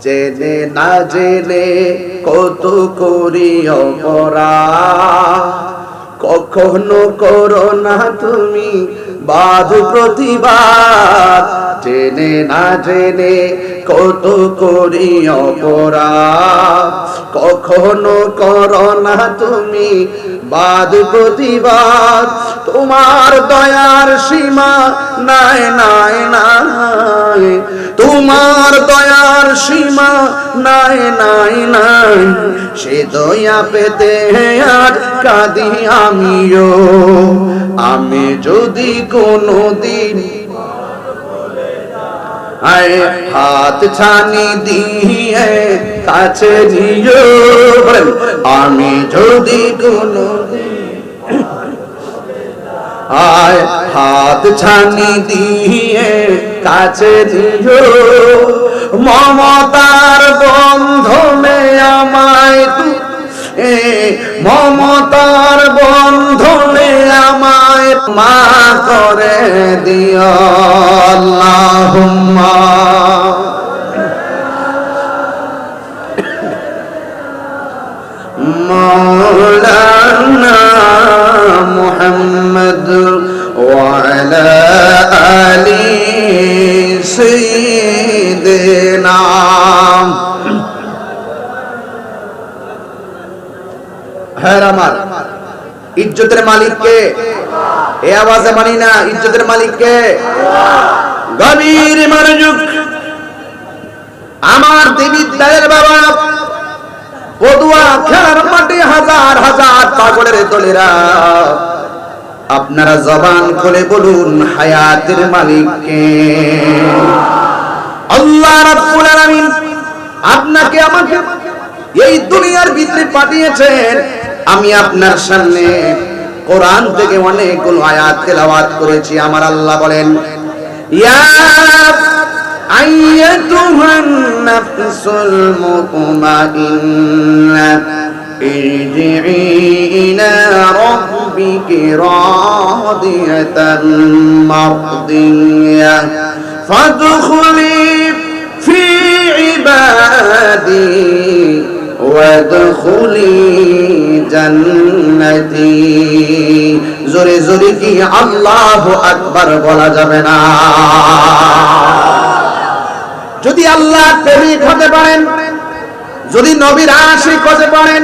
জেনে না জেনে কত করি অপরাধ। কখনো করো না তুমি বাধ প্রতিবাদ। জেনে না জেনে কত করি অপরাধ। কখনো করো না তুমি বাদ প্রতিবাদ। তোমার দয়ার সীমা নাই নাই নাই। তোমার দয়ার সীমা নাই নাই নাই। সে দয়া পেতে আর কাঁদি আমিও। আমি যদি কোনো দিন আয় হাত ছানি দিয়ে কাছে নিও। আমি যদি কোনো আয় হাত ছানি দিয়ে কাছে দিও মমতার বন্ধনে আমায় এ মমতার বন্ধ বন্ধনে আমায় মা করে দিও আল্লাহুম্মা। মৌলানা মুহাম্মদ وعلى آل سيدنا হ্যাঁ আমার ইজ্জতের মালিককে এ আওয়াজে মানি না ইজ্জতের মালিককে গভীর মনোযোগ আমার দেবী দায়ের বাবা পদুয়া খেলার মাঠে হাজার হাজার পাগলের দলেরা আপনারা জবান খুলে বলুন, হায়াতের মালিককে। আল্লাহ রাব্বুল আলামিন আপনাকে আমাকে এই দুনিয়ার ভিতরে পাঠিয়েছেন। আমি আপনার সামনে কোরআন থেকে অনেকগুলো আয়াত তেলাওয়াত করেছি। আমার আল্লাহ বলেন, ইয়া ইরজিই ইলা ربك راضية مرضية فادخلي في عبادي وادخلي جنتي জোরে জোরে কি আল্লাহ আকবার বলা যাবে না যদি আল্লাহ প্রেমিক হতে পারেন যদি নবীর আশিক হতে পারেন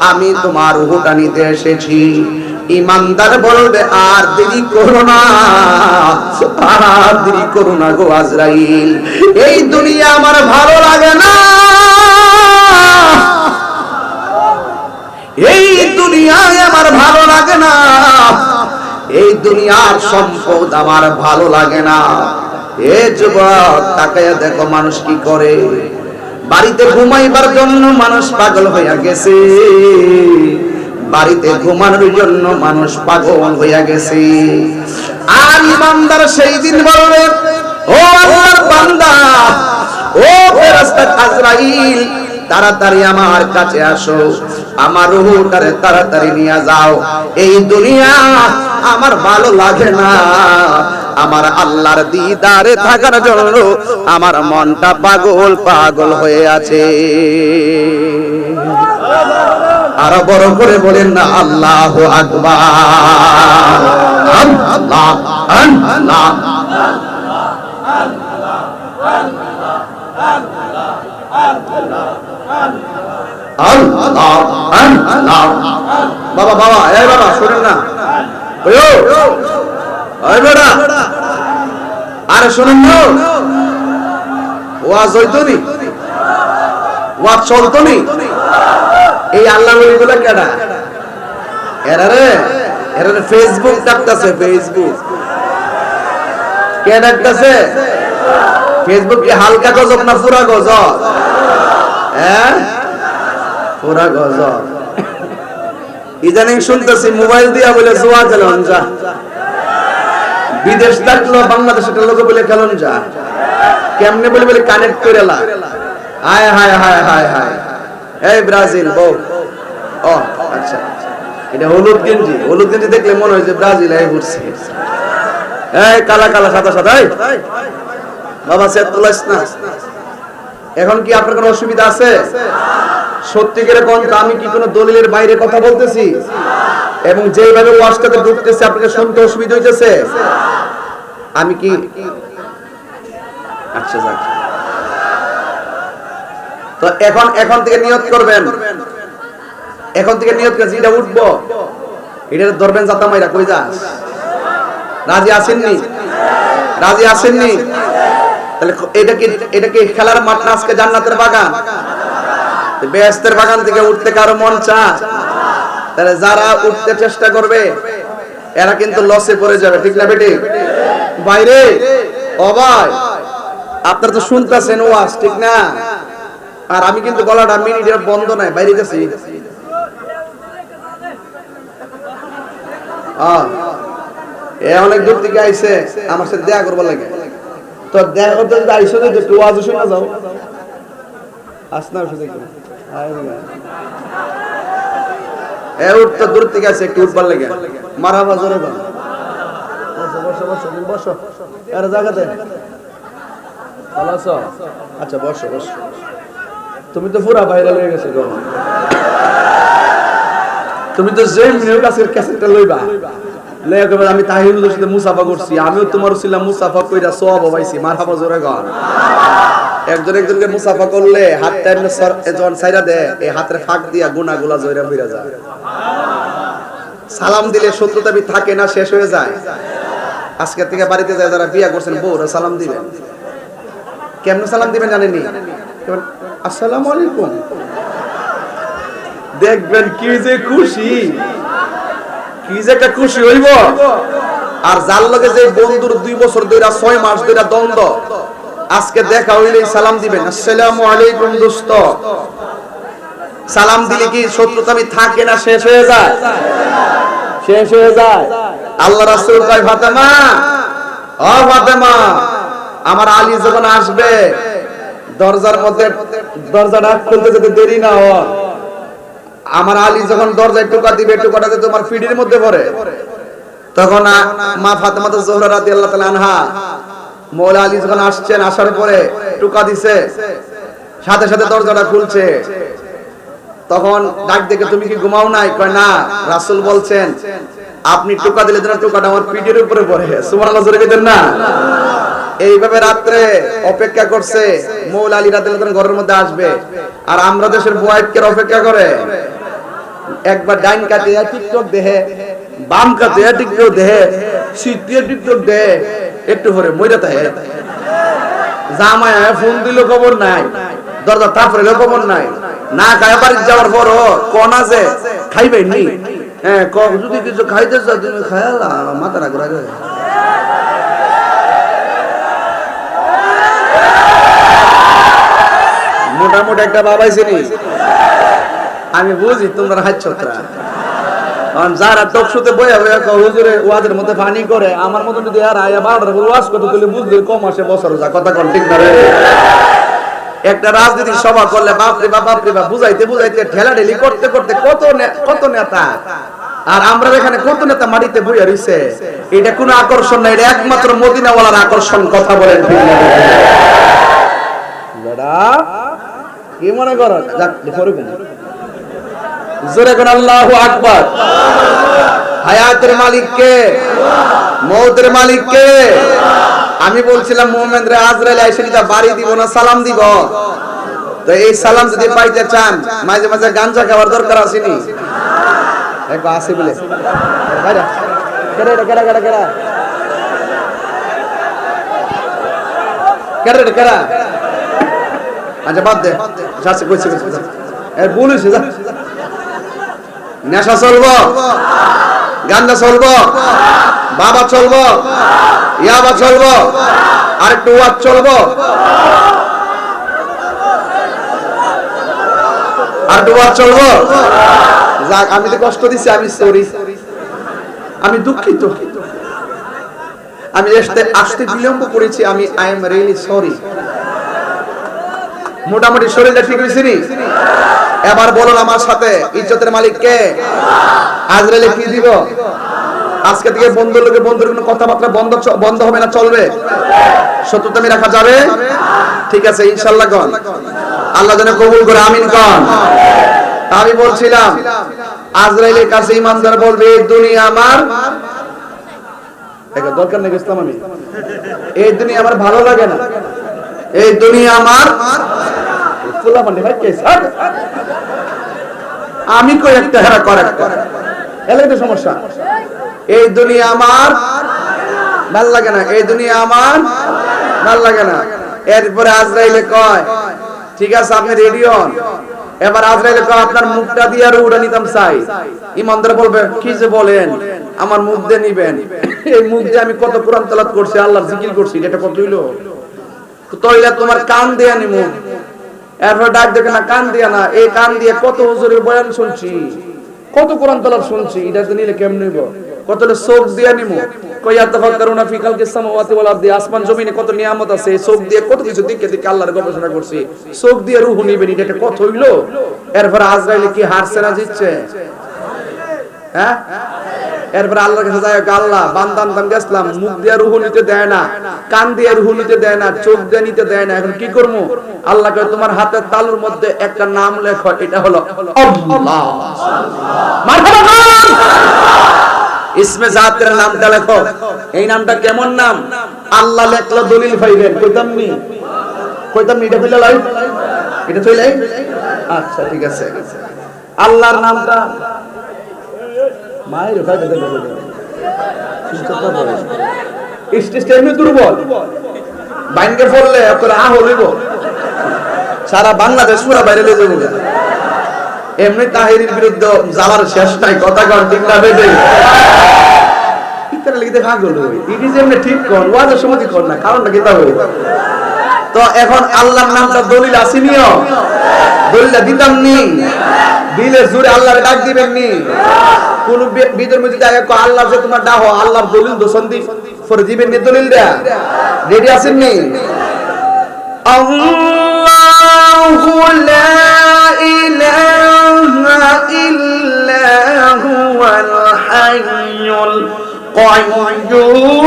আমি তোমার রুহটা নিতে এসেছি। ইমানদার বলবে, আর দেরি করো না। আর দেরি করো না গো আজরাইল। এই দুনিয়া আমার ভালো লাগে না। এই দুনিয়ায় আমার ভালো লাগে না। এই দুনিয়ার সম্পদ আমার ভালো লাগে না। এ যুবক, তাকায় দেখো মানুষ কি করে। বাড়িতে ঘুমাইবার জন্য মানুষ পাগল হইয়া গেছে। বাড়িতে ঘুমানোর জন্য মানুষ পাগল হইয়া গেছে। আর ইমানদার সেই দিন বলবে, ও আল্লাহর বান্দা, ও ফেরেশতা আজরাইল তাড়াতাড়ি আমার কাছে আসো। আমার রুহটারে তাড়াতাড়ি নিয়ে যাও। এই দুনিয়া আমার ভালো লাগে না। আমার আল্লাহর দিদারে থাকার জন্য আমার মনটা পাগল পাগল হয়ে আছে। আরও বড় করে বলেন না, আল্লাহ আকবার। আল্লাহ আল্লাহ আল্লাহ আল্লাহ বাবা বাবা এই বাবা শুনেন না বেটা আরে শুনেন না ওয়াজ হইতো নি ওয়াজ চলতো নি এই আল্লাহ বলিগুলো কেডা এরা রে এরা রে ফেসবুক ডাকতেছে? ফেসবুক কে ডাকতেছে? ফেসবুক কি হালকা গজব না পুরা গজব। হ্যাঁ? পুরা গজব। ইদানিং শুনতেছি মোবাইল দিয়া বলে জোয়া খেলন যা। বিদেশ থাকল, বাংলাদেশের লোক বলে খেলন যা। কেমনে বলে বলে কানেক্ট করে লা হায় হায় হায় হায় হায়। এই ব্রাজিল, বউ। ও আচ্ছা। এটা হলুদ গেঞ্জি। হলুদ গেঞ্জি দেখলে মনে হয় যে ব্রাজিল, এই ঘুরছে এই কালা কালা, সাদা সাদা বাবা সে তুলাস না। এখন কি আপনার কোনো অসুবিধা আছে? সত্যিকারে কোন আমি কি কোনো দলিলের বাইরে কথা বলতেছি? এবং যেভাবে ওয়াজটাতে ঢুকতেছে, আপনাকে শুনতে অসুবিধা হইতেছে? আমি কি আচ্ছা যাক। তো এখন এখন থেকে নিয়ত করবেন। এখন থেকে নিয়ত করে যেটা উঠবো, এটা ধরবেন যাতা মাইরা, কই যাস? রাজি আসেননি রাজি আসেননি তাহলে এটা কি এটা কি খেলার মাঠ না আজকে জান্নাতের বাগান? বেহেস্তের বাগান থেকে উঠতে কারও মন চায়? তাহলে যারা উঠতে চেষ্টা করবে, এরা কিন্তু লসে পড়ে যাবে, ঠিক না বেটি? বাইরে, অবাই। আপনারা তো শুনতেছেন ওয়াজ, ঠিক না? আর আমি কিন্তু গলাটা মিনিটের বন্ধ নাই, বাইরে গেছি। এ অনেক দূর থেকে আইছে, আমার সাথে দেখা করবার লাগে। তো দেখা যদি আইসো যদি একটু ওয়াজ শোনা যাও। আসনা শুধু। এ দূর থেকে আছে একটু উঠবার লাগে। মারা বাজারে আচ্ছা তুমি তো গেছো যে আমি তাহিরুলের সাথে মুসাফা করছি। আমিও তোমার ছিলাম মুসাফা কইরা সওয়াব পাইছি। মারহাবা জোরে গান একজন একজনকে মুসাফা করলে হাতটা এমনি যখন সাইরা দেয় এই হাতের ফাঁক দিয়া গুনাগুলা জয়রা হইরা যায় সালাম দিলে শত্রুতা থাকে না শেষ হয়ে যায়। আজকে থেকে বাড়িতে যায় যারা বিয়া করছেন বউরা সালাম দিবেন। কেমন সালাম দিবেন কেমন, আসসালামু আলাইকুম। দেখবেন কি যে খুশি। কি যে একটা খুশি হইব। আর যার লগে যে বন্ধুর দুই বছর ধরে ছয় মাস ধরে দ্বন্দ্ব। আজকে দেখা হইলেই সালাম দিবেন। আসসালামু আলাইকুম, দোস্ত। সালাম দিলে কি শত্রুতা আমি থাকে না? শেষ হয়ে যায়। শেষ হয়ে যায়। আল্লাহ রাসূল কয়, ফাতেমা, ও ফাতেমা, আমার আলী যখন আসবে, দরজার মধ্যে দরজাটা খুলতে যেতে দেরি না হয়, আমার আলী যখন দরজায় টোকা দিবে টোকাটাতে তোমার ফিডির মধ্যে পড়ে, তখন মা ফাতেমা তো জোহরা রাদিয়াল্লাহু তাআলা আনহা মৌলা আলী যখন আসছেন, আসার পরে টোকা দিছে। সাথে সাথে দরজাটা খুলছে। তখন ডাক দেখে, তুমি কি ঘুমাও নাই? কয়, না, রাসূল বলছেন, আপনি টোকা দিলে যেন টোকাটা আমার পিঠের উপরে পড়ে। সুবহানাল্লাহ, জোরে কইতেন না? এইভাবে রাত্রে অপেক্ষা করছে, মৌলা আলী তাআলা ঘরের মধ্যে আসবে, আর আমরা দেশের বুয়াইটকে অপেক্ষা করে, একবার ডাইন কাটে টিকটক দেহে, বাম কাটে টিকটক দেহে সিটিয়ে টিকটক দেহে একটু পরে মইরা তাহে জামায় ফোন দিল খবর নাই। দরজা তাফরেল খবর নাই। না খায় বাড়ি যাওয়ার পর কোন আছে? খাইবে নি? হ্যাঁ যদি কিছু খাইতে চাও, তুমি খায়ালা মাথা রাখ রাখ মোটামুটি একটা বাবাই চিনি আমি বুঝি তোমরা হাত কারণ যারা টকশুতে বইয়া বইয়া কয়, হুজুরে মধ্যে পানি করে আমার যদি আর আয়া পর ওয়াজ করতে তুলে বুঝলে কম আসে বছর যা কথা ঠিক না? একটা রাজনৈতিক সভা করলে বাপ বাপ বুঝাইতে বুঝাইতে করতে করতে কত কত নেতা? আর আমরা এখানে কত নেতা মাটিতে বইয়া রইছে? এটা কোনো আকর্ষণ না এটা একমাত্র মদিনাওয়ালার আকর্ষণ কথা বলেন ঠিক না কি মনে করো? যাক জোরে কোন, আল্লাহু আকবার। হায়াতের মালিক কে মৌতের মালিক কে আমি বলছিলাম মোহাম্মদ আজরাইল বাড়ি দিব না, সালাম দিব। তো এই সালাম যদি পাইতে চান, মাঝে মাঝে গাঞ্জা খাওয়ার দরকার আসেনি? একবার আসি বলে। আচ্ছা বাদ দে। যা। এ বলিস নেশা চলবো। গান্দা চলবো। বাবা চলবো। ইয়াবা চলবো। আর একটু ওয়াজ চলবো। আর দুবার চলবো। যাক, আমি তো কষ্ট দিছি, আমি সরি আমি দুঃখিত। আমি আসতে আসতে বিলম্ব করেছি, আমি আই এম রিয়েলি সরি মোটামুটি শরীরটা ঠিক হয়েছে নি? এবার বলুন আমার সাথে, ইজ্জতের মালিক কে? আজরাইলে কি দিব? আজকে থেকে বন্ধুর লোকে বন্ধুর কোনো কথাবার্তা বন্ধ বন্ধ হবে না, চলবে? সত্যতামি রাখা যাবে? ঠিক আছে, ইনশাল্লাহ গণ। আল্লাহ যেন কবুল করে, আমিন গণ। আমি বলছিলাম আজরাইলের কাছে ইমানদার বলবে দুনিয়া আমার দরকার নেই ইসলাম আমি। এই দুনিয়া আমার ভালো লাগে না। এই দুনিয়া আমার ভাই কে, স্যার? আমি কই একটা হেরা একটা? এলাকাতে সমস্যা। এই দুনিয়া আমার, ভালো লাগে না। এই দুনিয়া আমার, ভালো লাগে না। এরপরে আজরাইলে কয়, ঠিক আছে, আপনি রেডি হন। এবার আজরাইলে কয়, আপনার মুখটা দিয়ে আর উড়ে নিতাম চাই। ইমানদার বলবে, কি যে বলেন? আমার মুখ দিয়ে নিবেন। এই মুখ দিয়ে আমি কত কোরআন তেলাওয়াত করছি, আল্লাহর জিকির করছি, এটা কত হইল? তোমার কান দিয়া নিমু এরপর ডাক দেখে না, কান দিয়া না। এই কান দিয়ে কত হুজুরের বয়ান শুনছি। কত কোরআন তালার শুনছি। এটা তো নিলে কেমন নিব কত চোখ দিয়া নিমু। কইয়া তাফাক্কারুনা ফি খালকিস সামাওয়াতি ওয়াল আরদি। আসমান জমিনে কত নিয়ামত আছে। চোখ দিয়ে কত কিছু দিকে দিকে আল্লাহর গবেষণা করছি। চোখ দিয়ে রূহ নিবেন, এটা কথা হইল? এরপর আজরাইলে কি হারছে না জিতছে? হ্যাঁ? এরপর আল্লাহর কাছে যায় আল্লাহ বান্দান দাম গেছলাম মুখ দিয়ে রুহু নিতে দেয় না, কান দিয়ে রুহু নিতে দেয় না, চোখ দিয়ে নিতে দেয় না, এখন কি করব? আল্লাহ কয়, তোমার হাতের তালুর মধ্যে একটা নাম লেখো, এটা হলো আল্লাহ। মারহাবা। ইসমে জাতের নামটা লেখো। এই নামটা কেমন নাম? আল্লাহ লেখলো দলিল পাইবেন। কইতাম নি? কইতাম নি? এটা কইলা লাই? এটা কইলাই আচ্ছা ঠিক আছে। আল্লাহর নামটা মায়ের ওখানে দেখে দেখে। স্টেজটা এমনি দুর্বল। বাইনকে ফললে তোর আহ হইব। সারা বাংলাদেশ পুরা বাইরে যাব এমনি তাহিরির জ্বালার শেষ নাই, কথা কর না ইতারা লিখতে ভাগ হলো ইটি যে এমনি ঠিক কর কর না, কারণটা কি তাহলে তো এখন আল্লাহর নামটা দলিল আসিনিও দলিলটা দিতাম নি। দিলে জুড়ে আল্লাহর ডাক দিবেন নি। কোন বিদের মধ্যে জায়গা কো আল্লাহ যে তোমার ডাহ আল্লাহর দলিল দোষণ দি পরে দিবেন নি দলিল দেয়া। রেডি আছেন নি? আল্লাহু লা ইলাহা ইল্লা হুয়াল হাইয়ুল কাইয়্যুম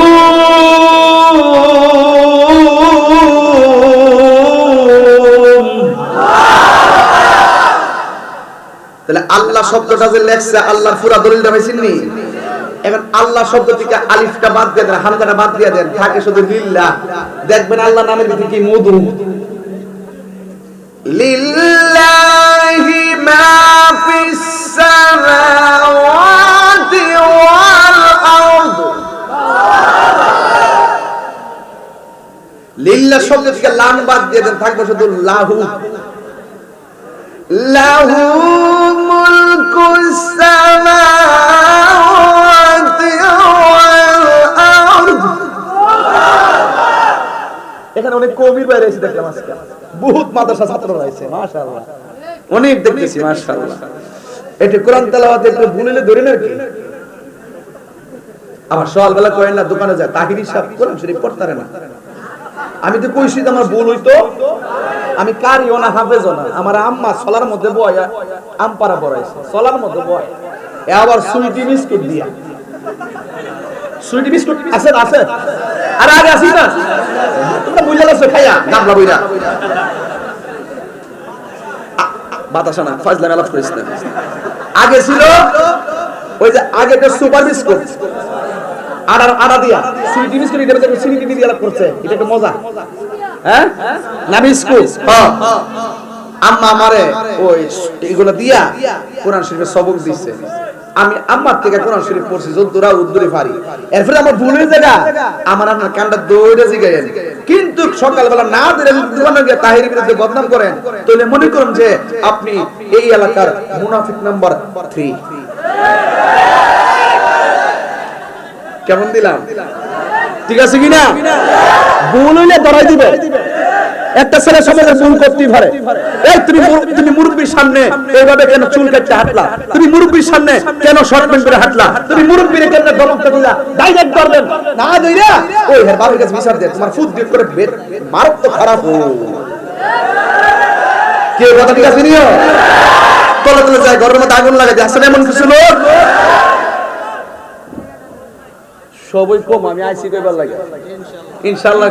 তাহলে আল্লাহ শব্দটা যে লেখছে, আল্লাহর পুরা দলিলটা পাইছেন নি? এখন আল্লাহ শব্দ থেকে আলিফটা বাদ দিয়ে দেন, হামজাটা বাদ দিয়ে দেন, থাকে শুধু লিল্লাহ দেখবেন আল্লাহ নামের ভিতরে কি মধু? লিল্লাহি মা ফিস সামাওয়াতি ওয়াল আরদ। লিল্লাহ শব্দ থেকে লাম বাদ দিয়ে দেন, থাকবে শুধু লাহু। লাহু এখানে অনেক কবির বাইরে এসে দেখলাম আজকে। বহুত মাদ্রাসা ছাত্র রয়েছে অনেক দেখতেছি কোরআন তেলাওয়াত একটু ভুলিলে ধরে না আবার সকালবেলা কয়েন না, দোকানে যায়, তাহিরি সাহেব কোরআন শরীফ পড়তারে না। আমি তো কইছি আমার ভুল হইতো, আমি কারিও না হাফেজও না। আমার আম্মা সলার মধ্যে বয়, আম পাড়া পড়াইছে সলার মধ্যে বয়। এ আবার সুইটি বিস্কুট দিয়া। সুইটি বিস্কুট আছে আছে। আরে আগে আসি না। তোমরা বুঝে লাগছো খাইয়া। গামলা বইরা। বাতাসা না ফাজলা মেলাপ করিস না। আগে ছিল, ওই যে আগে একটা সুপার বিস্কুট। আড়া আড়া দিয়া। সুইটি টিনি দিয়া করছে। এটা একটা মজা। হ্যাঁ? না বিস্কুট। হ্যাঁ আম্মা আমারে ওই এগুলো দিয়া কোরআন শরীফের সবক দিছে। আমি আম্মার থেকে কোরআন শরীফ পড়ছি যদ্দুরা উদ্দুরে পারি এরপরে আমার ভুলের জায়গা আমার আপনার কানটা দৌড়ে জিগাইন কিন্তু সকালবেলা না দিলে দোকানে গিয়ে তাহির বিরুদ্ধে বদনাম করেন তাহলে মনে করুন যে আপনি এই এলাকার মুনাফিক নাম্বার থ্রি কেমন দিলাম? ঠিক আছে কিনা? ভুল হইলে ধরাই দিবে। একটা ছেলে সমাজের ভুল করতেই পারে। এই, তুমি তুমি মুরব্বীর সামনে এইভাবে কেন চুল কাটতে হাঁটলা? তুমি মুরব্বীর সামনে কেন শর্ট প্যান্ট করে হাঁটলা? তুমি মুরব্বীর কেন দমকতে দিলা ডাইরেক্ট করবেন না দইরা ওই হ্যাঁ বাবার কাছে বিচার দে তোমার ফুট দিয়ে করে বের মারত তো খারাপ ও কে কথা ঠিক আছে নিও তলে তলে যায়, ঘরের মধ্যে আগুন লাগাতে আসলে এমন কিছু লোক সবই কম আমি আইসি কইবার লাগে। ইনশাআল্লাহ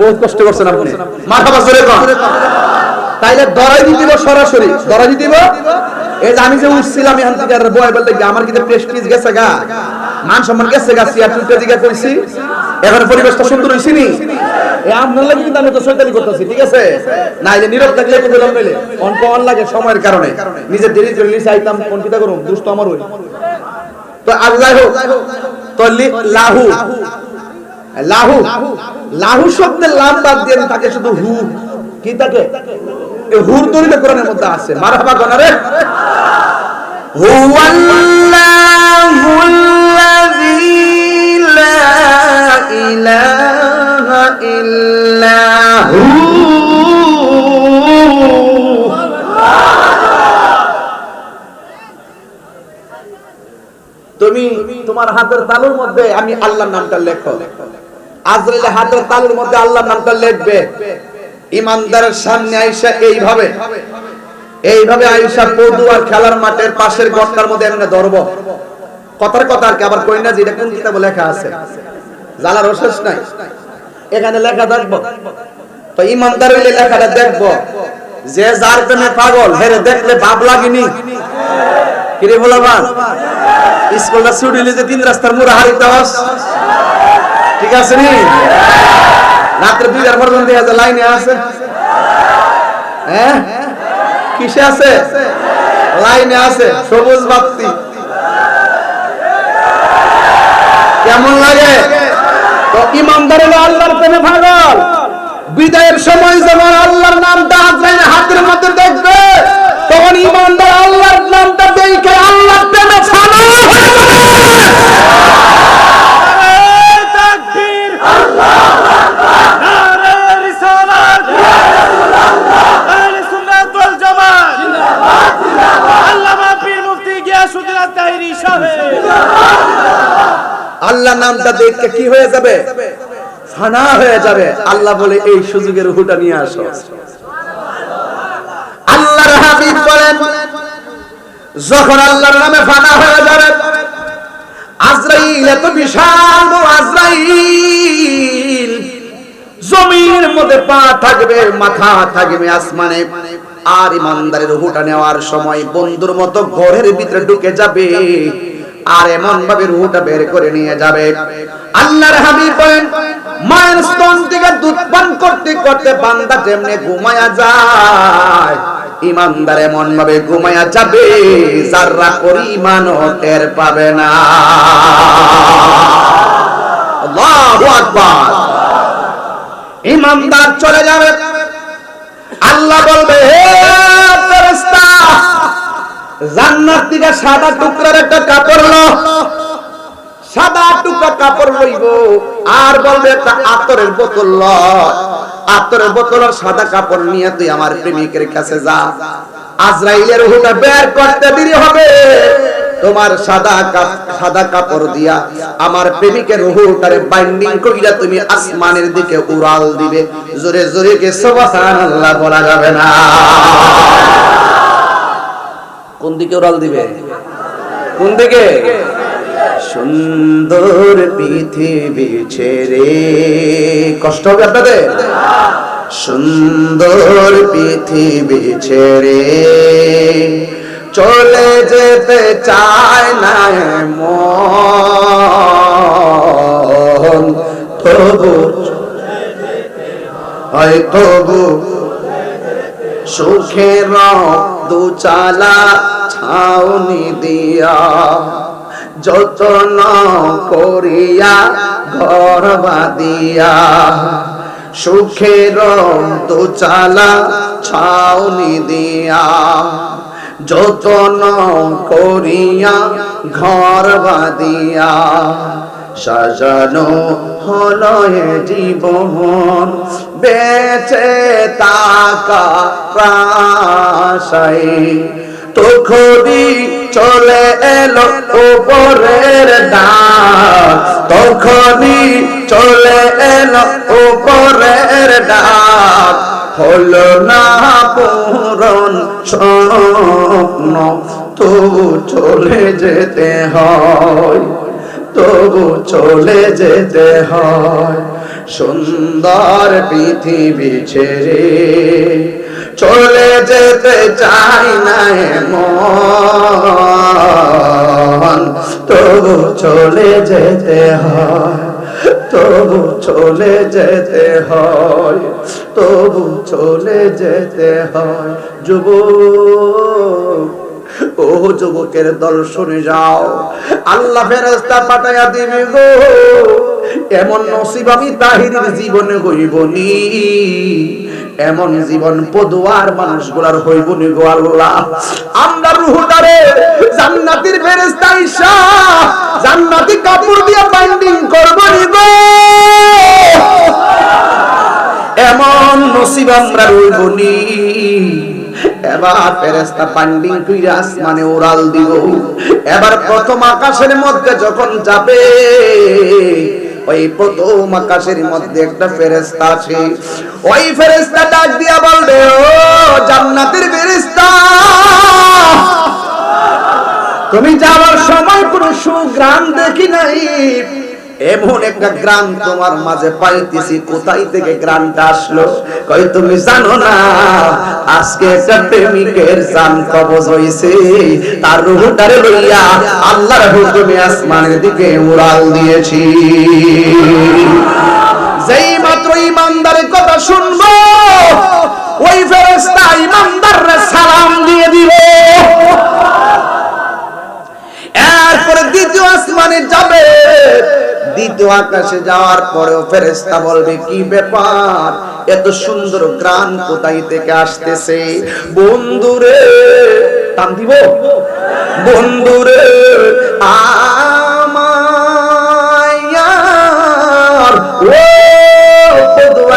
বহুত কষ্ট করছেন আপনি। মাথা কম। তাইলে দরাই দিব সরাসরি। দরাই দিব। এই যে আমি যে উঠছিলাম এখান থেকে আর বয় বলতে আমার কিন্তু প্রেস্টিজ গেছে গা। মান সম্মান গেছে গা সিয়ার দিকে কইছি এখন পরিবেশটা সুন্দর হইছি নি? এই আপনার লাগে কিন্তু আমি তো শয়তানি করতেছি ঠিক আছে? না এই যে নীরব থাকলে তো দিলাম নইলে। অন অন লাগে সময়ের কারণে। নিজের দেরি করে আইতাম কোন কিতা করুম দুষ্ট আমার হই। তো যাই হোক। তো লাহু। লাহু। লাহু শব্দের লাম বাদ দিয়ে থাকে শুধু হু। কি এই হুর দলিলে কোরআনের মধ্যে আছে। মারহাবা গনারে হুয়াল্লাহু আল্লাযী লা ইলাহা ইল্লা হু তোমার হাতের তালুর মধ্যে আমি আল্লাহর নামটা লেখো। আজরাইল হাতের তালুর মধ্যে আল্লাহর নামটা লিখবে। ইমানদারের সামনে আইসা এইভাবে। এইভাবে আইসা পদু আর খেলার মাঠের পাশের গর্তার মধ্যে এমনি ধরব। কথার কথা আর কি, আবার কই না যে এটা কোন কিতাবে লেখা আছে? জালার অশেষ নাই। এখানে লেখা দেখব। তো ইমানদার হইলে লেখাটা দেখব। যে যার প্রেমে পাগল, হেরে দেখলে ভাব লাগেনি। কিরে বলাবা স্কুলটা তিন রাস্তার হস ঠিক আছে নি? রাত্রে পর্যন্ত যায় লাইনে আছে। হ্যাঁ কিসে আছে? লাইনে আছে, সবুজ বাতি। কেমন লাগে? তো ইমানদার হলো আল্লাহর প্রেমে পাগল। বিদায়ের সময় যখন আল্লাহর নামটা আজরাইল হাতের মধ্যে দেখবে, তখন ইমানদার আল্লাহর নামটা দেখে আল্লাহর প্রেমে ফানা হয়ে যাবে তাকবীর নারে রিসালাত আহলে সুন্নাত ওয়াল জামাত আল্লামা পীর মুফতি গিয়াসউদ্দিন আত-তাহিরি সাহেব আল্লাহ নামটা দেখতে কি হয়ে যাবে? ফানা হয়ে যাবে। আল্লাহ বলে, এই সুযোগের হুটা নিয়ে আসো। আল্লাহর হাবিব বলেন, যখন আল্লাহর নামে ফানা হয়ে যাবে, আজরাইল এত বিশাল আজরাইল। জমির মধ্যে পা থাকবে, মাথা থাকবে আসমানে। আর ইমানদারের হুটা নেওয়ার সময় বন্ধুর মতো ঘরের ভিতরে ঢুকে যাবে। আর এমন ভাবে রুহুটা বের করে নিয়ে যাবে। আল্লাহর হাবিব বলেন, মায়ের স্তন থেকে দুধ পান করতে করতে বান্দা যেমনি ঘুমায়া যায়, ইমানদার এমন ভাবে ঘুমায়া যাবে যারা পরিমাণও টের পাবে না। আল্লাহু আকবার। ইমানদার চলে যাবে। জান্নাত থেকে সাদা টুকরার একটা কাপড় লো সাদা টুকরা কাপড় লইব আর বলবে একটা আতরের বোতল ল। আতরের বোতল আর সাদা কাপড় নিয়ে তুই আমার প্রেমিকের কাছে যা। আজরাইলের হুটা বের করতে দেরি হবে। তোমার সাদা সাদা কাপড় দিয়া আমার প্রেমিকের রুহুটারে বাইন্ডিং কইরা তুমি আসমানের দিকে উড়াল দিবে। জোরে জোরে কে সুবহানাল্লাহ বলা যাবে না। কোন দিকে উড়াল দিবে? কোন দিকে? সুন্দর পৃথিবী ছেড়ে। কষ্ট হবে আপনাদের? সুন্দর পৃথিবী ছেড়ে। চলে যেতে চায় না মন তবু হয় তবু সুখের দু চালা ছাউনি দিয়া, যতন করিয়া ঘর বাদিয়া সুখের দু চালা ছাউনি দিয়া, যতন করিয়া ঘর বাদিয়া সাজানো হলো জীবন। বেঁচে তাকা প্রাশাই। তখনই চলে এলো উপরের ডাক। তখনই চলে এলো উপরের ডাক। হলো না পূরণ স্বপ্ন তবু চলে যেতে হয়। তবু চলে যেতে হয়। সুন্দর পৃথিবী ছেড়ে চলে যেতে চাই না মন তবু চলে যেতে হয়, তবু চলে যেতে হয়, তবু চলে যেতে হয়। যুবক ও যুবকের দল শুনে যাও। আল্লাহ ফেরেস্তা পাঠাইয়া দিবে গো। এমন নসিব আমি তাহিরের জীবনে হইবনি। এমন জীবন পদুয়ার মানুষগুলার হইবনি গো আল্লাহ। আমরা রুহুটারে জান্নাতের ফেরেস্তা ঈশা, জান্নাতি কাপড় দিয়ে বাইন্ডিং করব নি গো। এমন নসিব আমরা রইবনি। এবার ফেরেস্তা পান্ডিং কইরা আসমানে ওরাল দিব এবার প্রথম আকাশের মধ্যে যখন যাবে, ওই প্রথম আকাশের মধ্যে একটা ফেরেস্তা আছে। ওই ফেরেস্তা ডাক দিয়া বলবে, ও জান্নাতের ফেরেস্তা তুমি যাওয়ার সময় কোন সুগ্রাম দেখি নাই? এমন একটা গ্রাম তোমার মাঝে পাইতেছি, কোথায় থেকে গ্রামটা আসলো? কই তুমি জানো না, আজকে একটা প্রেমিকের জান কবজ হইছে। তার রূহটারে লইয়া আল্লাহর হুকুমে আসমানের দিকে উড়াল দিয়েছি। যেই মাত্র ইমানদারের কথা শুনব, ওই ফেরেশতা ইমানদাররে সালাম দিয়ে দিবে এরপরে দ্বিতীয় আসমানে যাবে। দ্বিতীয় আকাশে যাওয়ার পরেও ফেরেস্তা বলবে, কি ব্যাপার? এত সুন্দর গ্রান কোথায় থেকে আসতেছে? বন্ধুরে, টান দিব? বন্ধুরে আমায়ার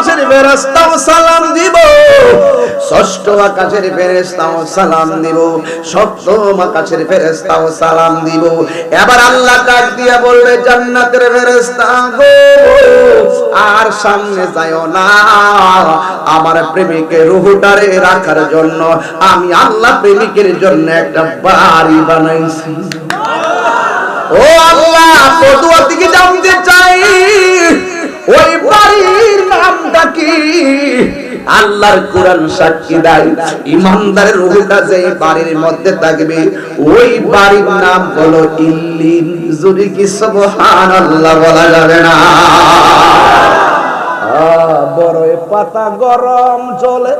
আকাশের ফেরেশতাও সালাম দিব। ষষ্ঠ আকাশের ফেরেশতাও সালাম দিব। সপ্তম আকাশের ফেরেশতাও সালাম দিব। এবার আল্লাহ ডাক দিয়া বলবে, জান্নাতের ফেরেশতা গো, আর সামনে যায়ও না। আমার প্রেমিকের রুহুটারে রাখার জন্য আমি আল্লাহ প্রেমিকের জন্য একটা বাড়ি বানাইছি। ও আল্লাহ পদুয়া থেকে জানতে চাই। ওই বাড়ির কি আল্লাহর কোরআন সাক্ষী দেয়। ইমানদারের রুহটা যে বাড়ির মধ্যে থাকবে, ওই বাড়ির নাম ইল্লিন কি বলা যাবে না। পাতা গরম জলে,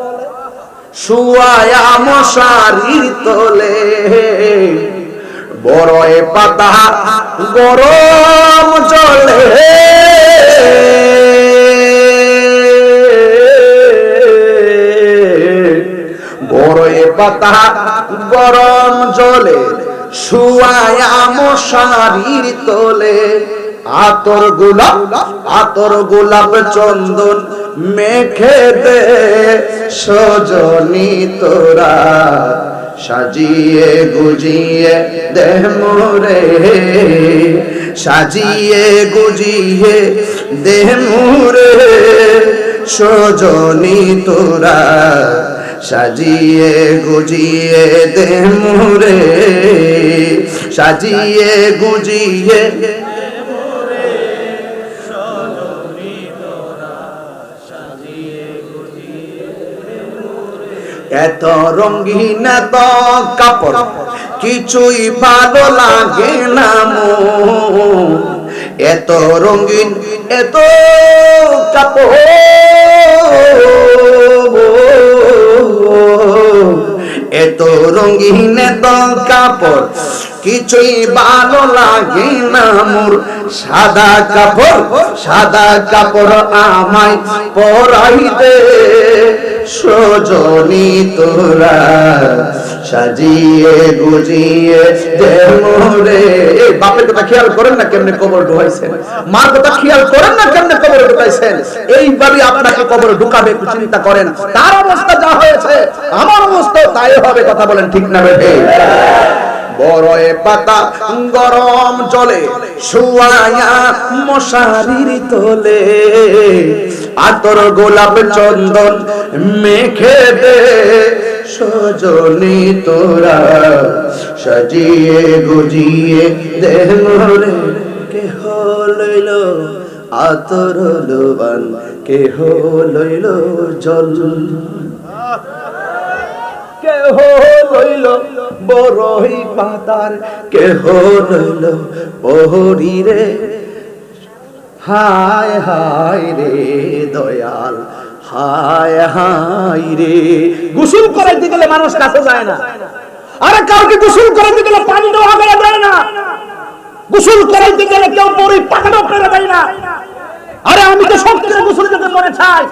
শুয়ায়া মশারির তোলে। বড় পাতা গরম জলে। পাতা গরম জলে, শুয়ায়া মশারির তোলে। আতর গোলাপ আতর গোলাপ চন্দন মেখে দে সজনি তোরা। সাজিয়ে গুজিয়ে দেহ মোরে, সাজিয়ে গুজিয়ে দেহ মোরে, সজনি তোরা। সাজিয়ে গুজিয়ে দে মোরে। সাজিয়ে গুজিয়ে এত রঙিন এত কাপড়, কিছুই ভালো লাগে না এত রঙিন এত কাপড় এত রঙিন কাপড়। কিছুই ভালো লাগে না মোর। সাদা কাপড় সাদা কাপড় আমায় পরাই দে সজনী তোরা সাজিয়ে গুজিয়ে দে মোরে এই বাপের কথা খেয়াল করেন না কেমনে কবর ঢুকাইছেন? মার কথা খেয়াল করেন না কেমনে কবর ঢুকাইছেন? এইভাবে আপনাকে কবর ঢুকাবে একটু চিন্তা করেন। তার অবস্থা যা হয়েছে, আমার অবস্থা তাই হবে, কথা বলেন ঠিক না বেঠে? বড়য়ে পাতা গরম জলে, শুয়ায়া মশারির তোলে। আতর গোলাপ চন্দন মেখে দে, সজনী তোরা সাজিয়ে গুজিয়ে দেহ রে কেহ লইল আতর লোবান, কেহ লইল জল। কেহ লইল বড়ই পাতার, কেহ লইল রে। হায় হায় রে দয়াল, হায় হায় রে। গেলে মানুষ কাছে যায় না। আরে কাউকে গোসল করাইতে গেলে পানি দেওয়া দেয় না। গোসল করাইতে গেলে কেউ পরে পাখাটাও পেরে দেয় না। আরে আমি তো সব কিছু গোসল যেতে মনে চাই।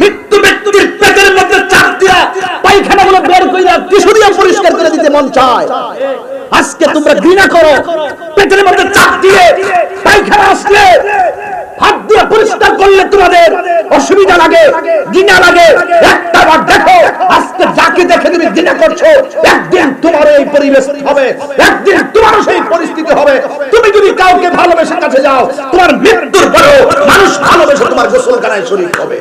মৃত্যু ব্যক্তির পেটের মধ্যে চাপ দিয়া পায়খানা গুলো বের কইরা টিস্যু দিয়ে পরিষ্কার করে দিতে মন চায়। আজকে তোমরা ঘৃণা করো, পেটের মধ্যে চাপ দিয়ে পায়খানা আসলে হাত দিয়ে পরিষ্কার করলে তোমাদের অসুবিধা লাগে, ঘৃণা লাগে। একটা বার দেখো, আজকে যাকে দেখে তুমি ঘৃণা করছ, একদিন তোমার এই পরিবেশ হবে, একদিন তোমারও সেই পরিস্থিতি হবে। তুমি যদি কাউকে ভালোবেসে কাছে যাও, তোমার মৃত্যুর পরেও মানুষ ভালোবেসে তোমার গোসলখানায় শরীর হবে।